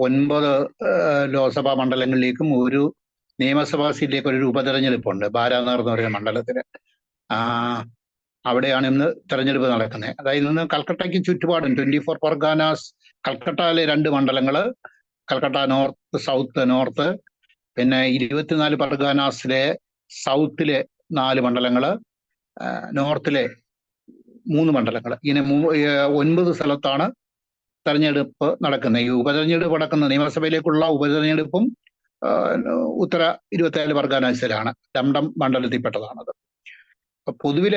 ഒൻപത് ലോക്സഭാ മണ്ഡലങ്ങളിലേക്കും ഒരു നിയമസഭാ സീറ്റിലേക്കും ഒരു ഉപതെരഞ്ഞെടുപ്പുണ്ട് ബാരാനഗർ എന്ന് പറയുന്ന മണ്ഡലത്തിൽ അവിടെയാണ് ഇന്ന് തെരഞ്ഞെടുപ്പ് നടക്കുന്നത് അതായത് ഇന്ന് കൽക്കട്ടയ്ക്ക് ചുറ്റുപാടും ട്വന്റി ഫോർ പർഗാനാസ് കൽക്കട്ടയിലെ രണ്ട് മണ്ഡലങ്ങൾ കൽക്കട്ട നോർത്ത് സൗത്ത് നോർത്ത് പിന്നെ ഇരുപത്തിനാല് പർഗാനാസിലെ സൗത്തിലെ നാല് മണ്ഡലങ്ങൾ നോർത്തിലെ മൂന്ന് മണ്ഡലങ്ങൾ ഇങ്ങനെ ഒൻപത് സ്ഥലത്താണ് തെരഞ്ഞെടുപ്പ് നടക്കുന്ന ഈ ഉപതെരഞ്ഞെടുപ്പ് നടക്കുന്ന നിയമസഭയിലേക്കുള്ള ഉപതെരഞ്ഞെടുപ്പും ഉത്തര ഇരുപത്തിനാല് വർഗാനുസരിലാണ് ഡംഡം മണ്ഡലത്തിൽപ്പെട്ടതാണത്. പൊതുവിൽ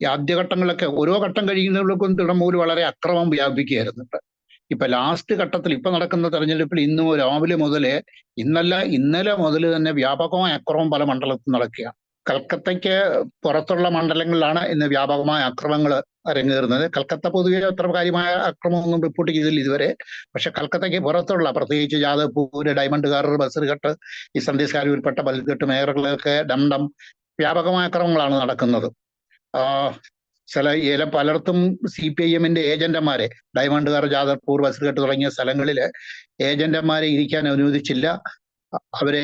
ഈ ആദ്യഘട്ടങ്ങളിലൊക്കെ ഓരോ ഘട്ടം കഴിയുന്നവർക്കും തൃണമൂൽ വളരെ അക്രമം വ്യാപിക്കുകയായിരുന്നുണ്ട് ഇപ്പൊ ഇപ്പൊ ലാസ്റ്റ് ഘട്ടത്തിൽ ഇപ്പൊ നടക്കുന്ന തെരഞ്ഞെടുപ്പിൽ ഇന്നും രാവിലെ മുതൽ ഇന്നല്ല ഇന്നലെ മുതൽ തന്നെ വ്യാപകമായ അക്രമം പല മണ്ഡലത്തിൽ നടക്കുകയാണ്. കൽക്കത്തയ്ക്ക് പുറത്തുള്ള മണ്ഡലങ്ങളിലാണ് ഇന്ന് വ്യാപകമായ അക്രമങ്ങൾ അരങ്ങേറുന്നത്. കൽക്കത്ത പൊതുവെ അത്ര കാര്യമായ അക്രമമൊന്നും റിപ്പോർട്ട് ചെയ്തില്ല ഇതുവരെ. പക്ഷെ കൽക്കത്തയ്ക്ക് പുറത്തുള്ള പ്രത്യേകിച്ച് ജാദവ്പൂര് ഡയമണ്ട് കാറർ ബസർഘട്ട് ഈ സന്ദേശകാരി ഉൾപ്പെട്ട ബൽഘട്ട് മേഖലകളിലൊക്കെ ഡംഡം വ്യാപകമായ അക്രമങ്ങളാണ് നടക്കുന്നത്. ചില ഏല പലർത്തും സി പി ഐ എമ്മിന്റെ ഏജന്റന്മാരെ ഡയമണ്ട് കാർ ജാദവ്പൂർ ബസർഘട്ട് തുടങ്ങിയ സ്ഥലങ്ങളിൽ ഏജന്റന്മാരെ ഇരിക്കാൻ അനുവദിച്ചില്ല. അവരെ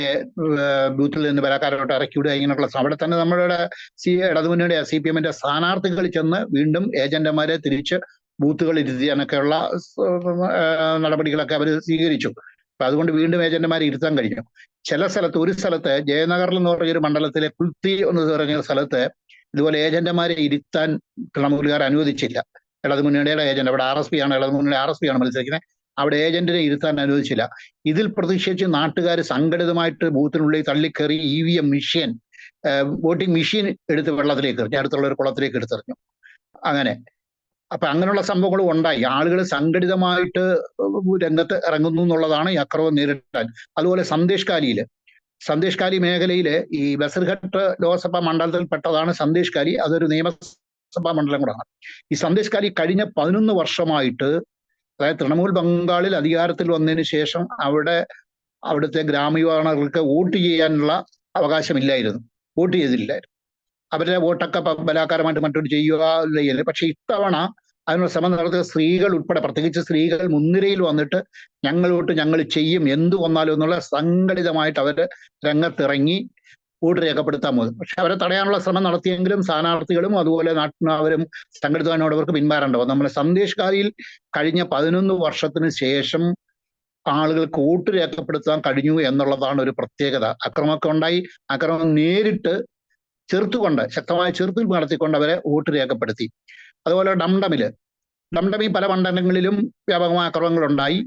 ബൂത്തിൽ നിന്ന് വരാക്കാരോട്ട് ഇറക്കി വിടുക ഇങ്ങനെയുള്ള അവിടെ തന്നെ നമ്മളുടെ സി ഇടതുമുന്നണിയുടെ സി പി എമ്മിന്റെ സ്ഥാനാർത്ഥികൾ ചെന്ന് വീണ്ടും ഏജന്റുമാരെ തിരിച്ച് ബൂത്തുകൾ ഇരുത്തിയാനൊക്കെയുള്ള നടപടികളൊക്കെ അവർ സ്വീകരിച്ചു. അപ്പൊ അതുകൊണ്ട് വീണ്ടും ഏജന്റുമാരെ ഇരുത്താൻ കഴിഞ്ഞു. ചില സ്ഥലത്ത് ഒരു സ്ഥലത്ത് ജയനഗറിൽ എന്ന് പറഞ്ഞൊരു മണ്ഡലത്തിലെ കുൽത്തി എന്ന് പറഞ്ഞ സ്ഥലത്ത് ഇതുപോലെ ഏജന്റുമാരെ ഇരുത്താൻ തൃണമൂലുകാർ അനുവദിച്ചില്ല. ഇടതുമുന്നണിയുടെ ഏജന്റ് അവിടെ ആർ എസ് പി ആണ് ഇടതുമുന്നണി ആർ എസ് പി ആണ് മത്സരിക്കുന്നത്. അവിടെ ഏജന്റിനെ ഇരുത്താൻ അനുവദിച്ചില്ല. ഇതിൽ പ്രതിഷേധിച്ച് നാട്ടുകാർ സംഘടിതമായിട്ട് ബൂത്തിനുള്ളിൽ തള്ളിക്കയറി E V M machine voting machine എടുത്ത് വെള്ളത്തിലേക്ക് എറിഞ്ഞു. അടുത്തുള്ള ഒരു കുളത്തിലേക്ക് എടുത്തെറിഞ്ഞു അങ്ങനെ. അപ്പൊ അങ്ങനെയുള്ള സംഭവങ്ങളും ഉണ്ടായി. ആളുകൾ സംഘടിതമായിട്ട് രംഗത്ത് ഇറങ്ങുന്നു എന്നുള്ളതാണ് ഈ അക്രമം നേരിട്ടാൻ അതുപോലെ സന്ദേശകാലിയിൽ സന്ദേശകാലി മേഖലയിലെ ഈ ബസർഘട്ട് ലോക്സഭാ മണ്ഡലത്തിൽപ്പെട്ടതാണ് സന്ദേശകാലി അതൊരു നിയമസഭാ മണ്ഡലം കൂടാണ്. ഈ സന്ദേശകാലി കഴിഞ്ഞ പതിനൊന്ന് വർഷമായിട്ട് അതായത് തൃണമൂൽ ബംഗാളിൽ അധികാരത്തിൽ വന്നതിന് ശേഷം അവിടെ അവിടുത്തെ ഗ്രാമീണർക്ക് വോട്ട് ചെയ്യാനുള്ള അവകാശമില്ലായിരുന്നു. വോട്ട് ചെയ്തില്ലായിരുന്നു. അവരുടെ വോട്ടൊക്കെ ബലാകാരമായിട്ട് മറ്റൊരു ചെയ്യുക ചെയ്യൽ പക്ഷെ ഇത്തവണ അതിനുള്ള ശ്രമം നടത്തിയ സ്ത്രീകൾ ഉൾപ്പെടെ പ്രത്യേകിച്ച് സ്ത്രീകൾ മുൻനിരയിൽ വന്നിട്ട് ഞങ്ങൾ വോട്ട് ഞങ്ങൾ ചെയ്യും എന്ത് വന്നാലും എന്നുള്ള സംഘടിതമായിട്ട് അവർ രംഗത്തിറങ്ങി വോട്ട് രേഖപ്പെടുത്താൻ പോകും. പക്ഷെ അവരെ തടയാനുള്ള ശ്രമം നടത്തിയെങ്കിലും സ്ഥാനാർത്ഥികളും അതുപോലെ നാട്ടിനവരും സംഘടിതമായിട്ട് അവർക്ക് പിന്മാറേണ്ടത് നമ്മുടെ സന്ദേശകാരിയിൽ കഴിഞ്ഞ പതിനൊന്ന് വർഷത്തിന് ശേഷം ആളുകൾക്ക് വോട്ട് രേഖപ്പെടുത്താൻ കഴിഞ്ഞു എന്നുള്ളതാണ് ഒരു പ്രത്യേകത. അക്രമമൊക്കെ ഉണ്ടായി. അക്രമം നേരിട്ട് ചെറുത്തുകൊണ്ട് ശക്തമായ ചെറുത്തിൽ നടത്തിക്കൊണ്ട് അവരെ വോട്ട് രേഖപ്പെടുത്തി. അതുപോലെ ഡംഡമിൽ. ഡംഡമി പല മണ്ഡലങ്ങളിലും വ്യാപകമായ അക്രമങ്ങൾ ഉണ്ടായി.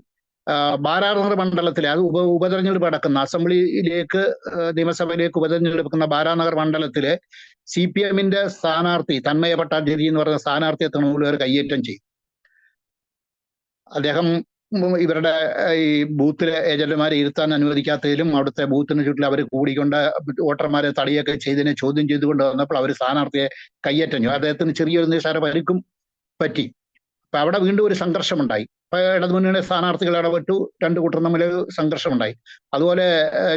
ബാരാനഗർ മണ്ഡലത്തിലെ അത് ഉപ ഉപതെരഞ്ഞെടുപ്പ് നടക്കുന്ന അസംബ്ലിയിലേക്ക് നിയമസഭയിലേക്ക് ഉപതെരഞ്ഞെടുക്കുന്ന ബാരാനഗർ മണ്ഡലത്തിലെ സി പി എമ്മിന്റെ സ്ഥാനാർത്ഥി തന്മയ പട്ടാധിരി എന്ന് പറയുന്ന സ്ഥാനാർത്ഥിയെ തൃണമൂലുകാർ കയ്യേറ്റം ചെയ്യും. അദ്ദേഹം ഇവരുടെ ഈ ബൂത്തിലെ ഏജന്റുമാരെ ഇരുത്താൻ അനുവദിക്കാത്തതിലും അവിടുത്തെ ബൂത്തിന് ചുറ്റിൽ അവർ കൂടിക്കൊണ്ട് വോട്ടർമാരെ തടിയൊക്കെ ചെയ്തതിനെ ചോദ്യം ചെയ്തുകൊണ്ട് വന്നപ്പോൾ അവർ സ്ഥാനാർത്ഥിയെ കയ്യേറ്റം ചെയ്തു അദ്ദേഹത്തിന് ചെറിയൊരു നിസ്സാര പരിക്കും പറ്റി. അപ്പൊ അവിടെ വീണ്ടും ഒരു സംഘർഷമുണ്ടായി. ഇടതുമുന്നണിയുടെ സ്ഥാനാർത്ഥികൾ ഇടപെട്ടു. രണ്ട് കൂട്ടർ തമ്മിൽ സംഘർഷമുണ്ടായി. അതുപോലെ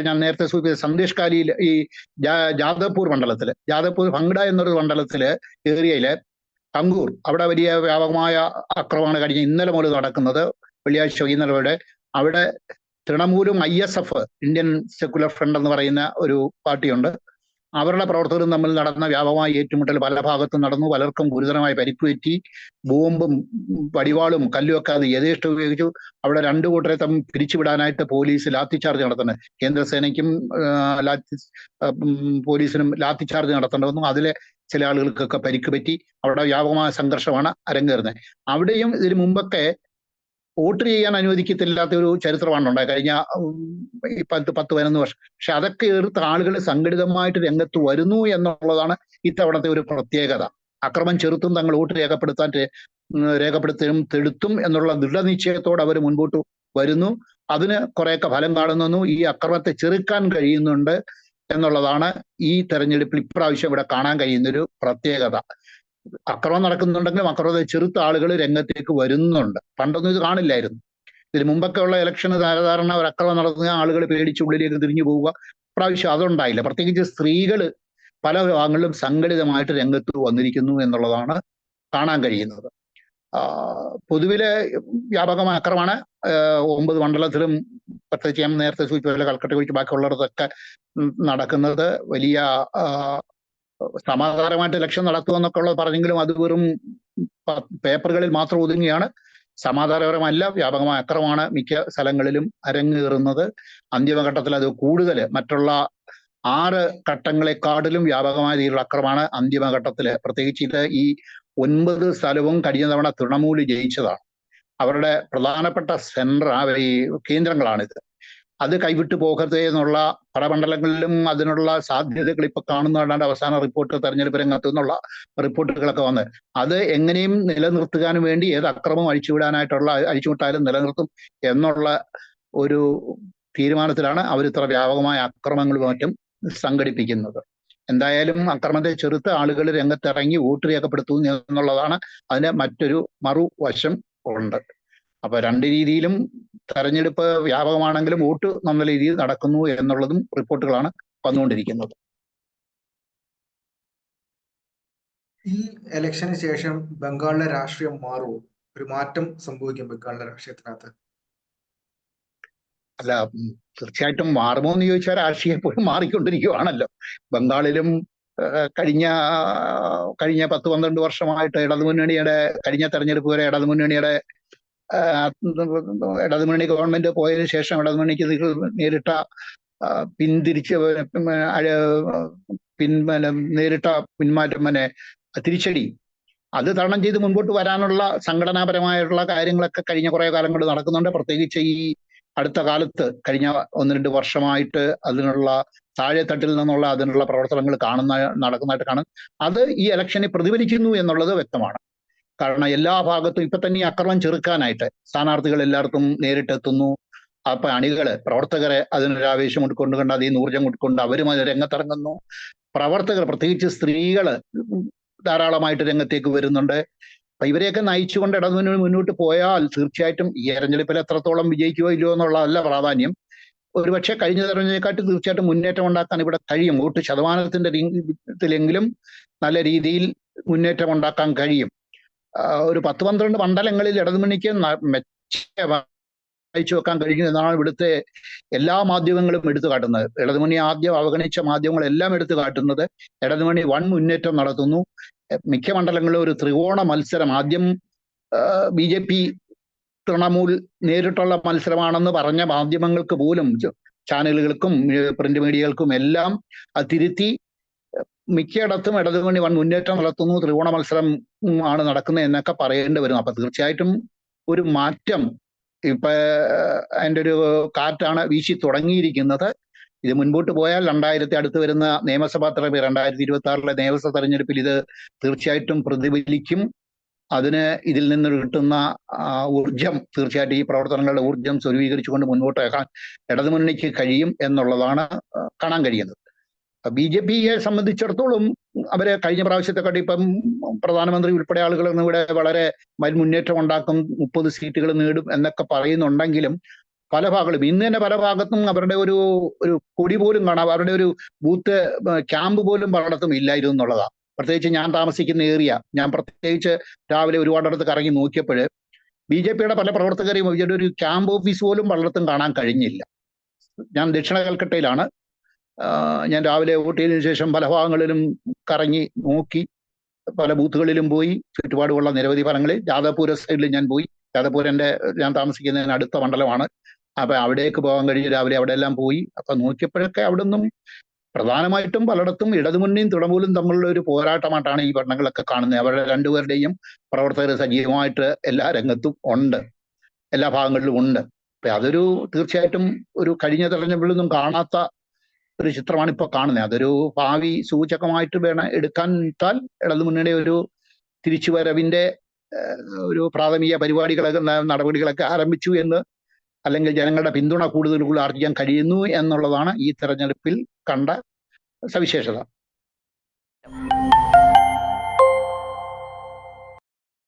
ഞാൻ നേരത്തെ സൂചിപ്പിച്ച സന്ദേശ് കാലിയിൽ ഈ ജാദവ്പൂർ മണ്ഡലത്തിൽ ജാദവ്പൂർ ഭംഗഡ എന്നൊരു മണ്ഡലത്തിൽ ഏരിയയിലെ കങ്കൂർ അവിടെ വലിയ വ്യാപകമായ അക്രമമാണ് കഴിഞ്ഞ ഇന്നലെ മുതൽ നടക്കുന്നത് വെള്ളിയാഴ്ച വൈകുന്നേരം അവിടെ തൃണമൂലും I S F Indian secular front എന്ന് പറയുന്ന ഒരു പാർട്ടിയുണ്ട്. അവരുടെ പ്രവർത്തകരും തമ്മിൽ നടന്ന വ്യാപകമായ ഏറ്റുമുട്ടൽ പല ഭാഗത്തും നടന്നു. പലർക്കും ഗുരുതരമായ പരിക്കുപറ്റി. ബോംബും വടിവാളും കല്ലും ഒക്കെ അത് യഥേഷ്ടം ഉപയോഗിച്ചു. അവിടെ രണ്ടു കൂട്ടരെ തമ്മിൽ പിരിച്ചുവിടാനായിട്ട് പോലീസ് ലാത്തിചാർജ് നടത്തുന്നത് കേന്ദ്രസേനയ്ക്കും ലാത്തി പോലീസിനും ലാത്തിചാർജ് നടത്തേണ്ടി വന്നു അതിലെ ചില ആളുകൾക്കൊക്കെ പരിക്ക് പറ്റി അവിടെ വ്യാപകമായ സംഘർഷമാണ് അരങ്ങേറുന്നത്. അവിടെയും ഇതിനു മുമ്പൊക്കെ വോട്ട് ചെയ്യാൻ അനുവദിക്കത്തില്ലാത്ത ഒരു ചരിത്രമാണ് ഉണ്ടായത്. കഴിഞ്ഞ ഈ പത്ത് പത്ത് പതിനൊന്ന് വർഷം. പക്ഷെ അതൊക്കെ എതിർത്ത് ആളുകൾ സംഘടിതമായിട്ട് രംഗത്ത് വരുന്നു എന്നുള്ളതാണ് ഇത്തവണത്തെ ഒരു പ്രത്യേകത. അക്രമം ചെറുത്തും തങ്ങൾ വോട്ട് രേഖപ്പെടുത്താൻ രേഖപ്പെടുത്തും തെടുത്തും എന്നുള്ള ദൃഢനിശ്ചയത്തോടെ അവർ മുൻപോട്ട് വരുന്നു. അതിന് കുറെയൊക്കെ ഫലം കാണുന്നു. ഈ അക്രമത്തെ ചെറുക്കാൻ കഴിയുന്നുണ്ട് എന്നുള്ളതാണ് ഈ തെരഞ്ഞെടുപ്പിൽ ഇപ്രാവശ്യം ഇവിടെ കാണാൻ കഴിയുന്ന ഒരു പ്രത്യേകത. അക്രമം നടക്കുന്നുണ്ടെങ്കിലും അക്രമത്തെ ചെറുത്ത ആളുകൾ രംഗത്തേക്ക് വരുന്നുണ്ട്. പണ്ടൊന്നും ഇത് കാണില്ലായിരുന്നു. ഇതിന് മുമ്പൊക്കെ ഉള്ള ഇലക്ഷന് സാധാരണ ഒരു അക്രമം നടത്തുന്ന ആളുകൾ പേടിച്ച് ഉള്ളിലേക്ക് തിരിഞ്ഞു പോവുക. പ്രാവശ്യം അതുണ്ടായില്ല. പ്രത്യേകിച്ച് സ്ത്രീകൾ പല ഭാഗങ്ങളിലും സംഘടിതമായിട്ട് രംഗത്ത് വന്നിരിക്കുന്നു എന്നുള്ളതാണ് കാണാൻ കഴിയുന്നത്. പൊതുവിലെ വ്യാപകമായ അക്രമമാണ് ഒമ്പത് മണ്ഡലത്തിലും പ്രത്യേകിച്ച് ഞാൻ നേരത്തെ സൂചിപ്പിച്ച പോലെ കൽക്കട്ട ഒഴിച്ച് ബാക്കിയുള്ളിടത്തൊക്കെ നടക്കുന്നത് വലിയ സമാധാനമായിട്ട് ഇലക്ഷൻ നടത്തുമെന്നൊക്കെ ഉള്ളത് പറഞ്ഞെങ്കിലും അത് വെറും പേപ്പറുകളിൽ മാത്രം ഒതുങ്ങിയാണ്. സമാധാനപരമല്ല വ്യാപകമായ അക്രമമാണ് മിക്ക സ്ഥലങ്ങളിലും അരങ്ങേറുന്നത് അന്തിമഘട്ടത്തിൽ അത് കൂടുതൽ മറ്റുള്ള ആറ് ഘട്ടങ്ങളെക്കാട്ടിലും വ്യാപകമായ രീതിയിലുള്ള അക്രമമാണ് അന്തിമഘട്ടത്തിൽ പ്രത്യേകിച്ച് ഇത് ഈ ഒൻപത് സ്ഥലവും കഴിഞ്ഞ തവണ തൃണമൂൽ ജയിച്ചതാണ്. അവരുടെ പ്രധാനപ്പെട്ട സെന്റർ ഈ കേന്ദ്രങ്ങളാണിത്. അത് കൈവിട്ടു പോകരുത് എന്നുള്ള പല മണ്ഡലങ്ങളിലും അതിനുള്ള സാധ്യതകൾ ഇപ്പൊ കാണുന്നതാണ് അവസാന റിപ്പോർട്ട് തെരഞ്ഞെടുപ്പ് രംഗത്ത് നിന്നുള്ള റിപ്പോർട്ടുകളൊക്കെ വന്ന്. അത് എങ്ങനെയും നിലനിർത്തുവാൻ വേണ്ടി ഏത് അക്രമം അഴിച്ചുവിടാനായിട്ടുള്ള അഴിച്ചുവിട്ടാലും നിലനിർത്തും എന്നുള്ള ഒരു തീരുമാനത്തിലാണ് അവർ ഇത്ര വ്യാപകമായ അക്രമങ്ങളും മറ്റും സംഘടിപ്പിക്കുന്നത്. എന്തായാലും അക്രമത്തെ ചെറുത്ത് ആളുകൾ രംഗത്തിറങ്ങി വോട്ട് രേഖപ്പെടുത്തുന്നു എന്നുള്ളതാണ് അതിന്റെ മറ്റൊരു മറുവശം ഉണ്ട്. അപ്പൊ രണ്ട് രീതിയിലും തെരഞ്ഞെടുപ്പ് വ്യാപകമാണെങ്കിലും വോട്ട് നല്ല രീതിയിൽ നടക്കുന്നു എന്നുള്ളതും റിപ്പോർട്ടുകളാണ് വന്നുകൊണ്ടിരിക്കുന്നത്. ഈ ഇലക്ഷന് ശേഷം ബംഗാളിലെ രാഷ്ട്രീയം മാറുമോ ഒരു മാറ്റം സംഭവിക്കും ബംഗാളിലെ രാഷ്ട്രീയത്തിനകത്ത്. അല്ല തീർച്ചയായിട്ടും മാറുമോ എന്ന് ചോദിച്ചാൽ രാഷ്ട്രീയം എപ്പോഴും മാറിക്കൊണ്ടിരിക്കുകയാണല്ലോ ബംഗാളിലും കഴിഞ്ഞ കഴിഞ്ഞ പത്ത് പന്ത്രണ്ട് വർഷമായിട്ട് ഇടതുമുന്നണിയുടെ കഴിഞ്ഞ തെരഞ്ഞെടുപ്പ് വരെ ഇടതുമുന്നണിയുടെ ഇടതുമുന്നണി ഗവൺമെന്റ് പോയതിനു ശേഷം ഇടതുമുന്നണിക്ക് നേരിട്ട പിന്തിരിച്ച് പിൻ നേരിട്ട പിന്മാറ്റം പിന്നെ തിരിച്ചടി. അത് തരണം ചെയ്ത് മുൻപോട്ട് വരാനുള്ള സംഘടനാപരമായിട്ടുള്ള കാര്യങ്ങളൊക്കെ കഴിഞ്ഞ കുറേ കാലം കൊണ്ട് നടക്കുന്നുണ്ട്. പ്രത്യേകിച്ച് ഈ അടുത്ത കാലത്ത് കഴിഞ്ഞ ഒന്ന് രണ്ട് വർഷമായിട്ട് അതിനുള്ള താഴെത്തട്ടിൽ നിന്നുള്ള അതിനുള്ള പ്രവർത്തനങ്ങൾ കാണുന്ന നടക്കുന്നതായിട്ട് കാണും. അത് ഈ ഇലക്ഷനെ പ്രതിഫലിക്കുന്നു എന്നുള്ളത് വ്യക്തമാണ്. കാരണം എല്ലാ ഭാഗത്തും ഇപ്പൊ തന്നെ ഈ അക്രമം ചെറുക്കാനായിട്ട് സ്ഥാനാർത്ഥികൾ എല്ലായിടത്തും നേരിട്ടെത്തുന്നു അപ്പൊ അണികൾ പ്രവർത്തകരെ അതിനൊരു ആവേശം ഉൾക്കൊണ്ടുകൊണ്ട് അതിൽ നിന്ന് ഊർജം ഉൾക്കൊണ്ട് അവരും അത് രംഗത്തിറങ്ങുന്നു. പ്രവർത്തകർ പ്രത്യേകിച്ച് സ്ത്രീകൾ ധാരാളമായിട്ട് രംഗത്തേക്ക് വരുന്നുണ്ട്. അപ്പൊ ഇവരെയൊക്കെ നയിച്ചുകൊണ്ട് ഇടതുമുന്നണി മുന്നോട്ട് പോയാൽ തീർച്ചയായിട്ടും ഈ തെരഞ്ഞെടുപ്പിൽ എത്രത്തോളം വിജയിക്കുമോ ഇല്ലയോ എന്നുള്ളതല്ല പ്രാധാന്യം. ഒരുപക്ഷെ കഴിഞ്ഞ തെരഞ്ഞെടുപ്പിനെക്കാട്ടി തീർച്ചയായിട്ടും മുന്നേറ്റം ഉണ്ടാക്കാൻ ഇവിടെ കഴിയും. വോട്ട് ശതമാനത്തിന്റെ രീതിയിലെങ്കിലും നല്ല രീതിയിൽ മുന്നേറ്റം ഉണ്ടാക്കാൻ കഴിയും. ഒരു പത്ത് പന്ത്രണ്ട് മണ്ഡലങ്ങളിൽ ഇടതുമുന്നണിക്ക് മെച്ച വെക്കാൻ കഴിയും എന്നാണ് ഇവിടുത്തെ എല്ലാ മാധ്യമങ്ങളും എടുത്തു കാട്ടുന്നത്. ഇടതുമണി ആദ്യം അവഗണിച്ച മാധ്യമങ്ങളെല്ലാം എടുത്തു കാട്ടുന്നത് ഇടതുമണി വൺ മുന്നേറ്റം നടത്തുന്നു. മിക്ക മണ്ഡലങ്ങളിലും ഒരു ത്രികോണ മത്സരം. ആദ്യം ബി ജെ പി തൃണമൂൽ നേരിട്ടുള്ള മത്സരമാണെന്ന് പറഞ്ഞ മാധ്യമങ്ങൾക്ക് പോലും ചാനലുകൾക്കും പ്രിന്റ് മീഡിയകൾക്കും എല്ലാം അത് തിരുത്തി മിക്കയിടത്തും ഇടതുമുന്നണി വൻ മുന്നേറ്റം നടത്തുന്നു. ത്രികോണ മത്സരം ആണ് നടക്കുന്നത് എന്നൊക്കെ പറയേണ്ടി വരും. അപ്പൊ തീർച്ചയായിട്ടും ഒരു മാറ്റം ഇപ്പൊ അതിന്റെ ഒരു കാറ്റാണ് വീശി തുടങ്ങിയിരിക്കുന്നത്. ഇത് മുൻപോട്ട് പോയാൽ രണ്ടായിരത്തി അടുത്ത് വരുന്ന നിയമസഭാ തെരഞ്ഞെടുപ്പ് രണ്ടായിരത്തി ഇരുപത്തി ആറിലെ നിയമസഭാ തെരഞ്ഞെടുപ്പിൽ ഇത് തീർച്ചയായിട്ടും പ്രതിഫലിക്കും. അതിന് ഇതിൽ നിന്ന് കിട്ടുന്ന ഊർജം തീർച്ചയായിട്ടും ഈ പ്രവർത്തനങ്ങളുടെ ഊർജം സ്വരൂപീകരിച്ചുകൊണ്ട് മുന്നോട്ട് വെക്കാൻ ഇടതുമുന്നണിക്ക് കഴിയും എന്നുള്ളതാണ് കാണാൻ കഴിയുന്നത്. ബി ജെ പിയെ സംബന്ധിച്ചിടത്തോളം അവരെ കഴിഞ്ഞ പ്രാവശ്യത്തെക്കാട്ടി ഇപ്പം പ്രധാനമന്ത്രി ഉൾപ്പെടെ ആളുകൾ ഇവിടെ വളരെ വൻ മുന്നേറ്റം ഉണ്ടാക്കും മുപ്പത് സീറ്റുകൾ നേടും എന്നൊക്കെ പറയുന്നുണ്ടെങ്കിലും പല ഭാഗങ്ങളും ഇന്ന് തന്നെ പല ഭാഗത്തും അവരുടെ ഒരു ഒരു കൊടി പോലും കാണാം അവരുടെ ഒരു ബൂത്ത് ക്യാമ്പ് പോലും പലയിടത്തും ഇല്ലായിരുന്നു എന്നുള്ളതാണ് പ്രത്യേകിച്ച് ഞാൻ താമസിക്കുന്ന ഏരിയ ഞാൻ പ്രത്യേകിച്ച് രാവിലെ ഒരുപാടിടത്ത് കറങ്ങി നോക്കിയപ്പോൾ ബി ജെ പിയുടെ പല പ്രവർത്തകരെയും ഇവരുടെ ഒരു ക്യാമ്പ് ഓഫീസ് പോലും പലയിടത്തും കാണാൻ കഴിഞ്ഞില്ല. ഞാൻ ദക്ഷിണ കൽക്കട്ടയിലാണ്. ഞാൻ രാവിലെ വോട്ട് ചെയ്തതിനു ശേഷം പല ഭാഗങ്ങളിലും കറങ്ങി നോക്കി പല ബൂത്തുകളിലും പോയി ചുറ്റുപാടുമുള്ള നിരവധി ഫലങ്ങളിൽ ജാദവപൂര സൈഡിൽ ഞാൻ പോയി. ജാദവപൂർ ഞാൻ താമസിക്കുന്നതിന് അടുത്ത മണ്ഡലമാണ്. അപ്പൊ അവിടേക്ക് പോകാൻ കഴിഞ്ഞു രാവിലെ അവിടെ എല്ലാം പോയി. അപ്പൊ നോക്കിയപ്പോഴൊക്കെ അവിടെ നിന്നും പ്രധാനമായിട്ടും പലയിടത്തും ഇടതുമുന്നണിയും തൃണമൂലും തമ്മിലുള്ള ഒരു പോരാട്ടമായിട്ടാണ് ഈ പട്ടണങ്ങളൊക്കെ കാണുന്നത്. അവരുടെ രണ്ടുപേരുടെയും പ്രവർത്തകർ സജീവമായിട്ട് എല്ലാ രംഗത്തും ഉണ്ട്. എല്ലാ ഭാഗങ്ങളിലും ഉണ്ട്. അതൊരു തീർച്ചയായിട്ടും ഒരു കഴിഞ്ഞ തെരഞ്ഞെടുപ്പിലൊന്നും കാണാത്ത ഒരു ചിത്രമാണ് ഇപ്പൊ കാണുന്നത് അതൊരു ഭാവി സൂചകമായിട്ട് വേണം എടുക്കാൻ ഇട്ടാൽ മുന്നണി ഒരു തിരിച്ചുവരവിന്റെ ഒരു പ്രാഥമിക പരിപാടികളൊക്കെ നടപടികളൊക്കെ ആരംഭിച്ചു എന്ന് അല്ലെങ്കിൽ ജനങ്ങളുടെ പിന്തുണ കൂടുതൽ കൂടുതൽ ആർജിക്കാൻ കഴിയുന്നു എന്നുള്ളതാണ് ഈ തെരഞ്ഞെടുപ്പിൽ കണ്ട സവിശേഷത.